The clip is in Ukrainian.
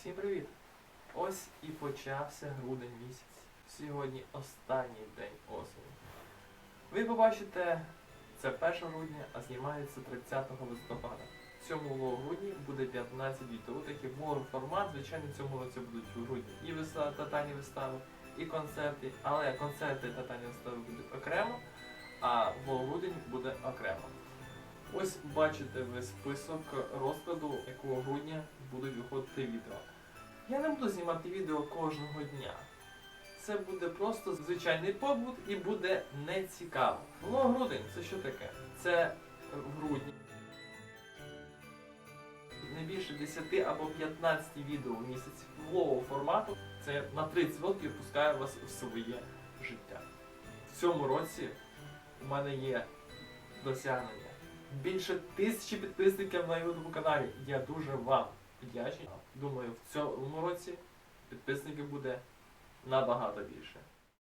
Всім привіт! Ось і почався грудень місяць. Сьогодні останній день осені. Ви побачите, це 1 грудня, а знімається 30 листопада. В цьому грудні буде 15 відео. Такий формат, звичайно, цьому році будуть в грудні і вистави, татані вистави, і концерти. Але концерти татані вистави будуть окремо, а в грудень буде окремо. Ось бачите ви список розкладу, виходити відео. Я не буду знімати відео кожного дня. Це буде просто звичайний побут і буде нецікаво. Ну, грудень це що таке? Це в грудні. Не більше 10 або 15 відео в місяць влового формату. Це на 30% пускає вас в своє життя. В цьому році у мене є досягнення. Більше тисячі підписників на YouTube каналі. Я дуже вам вдячний. Думаю, в цьому році підписників буде набагато більше.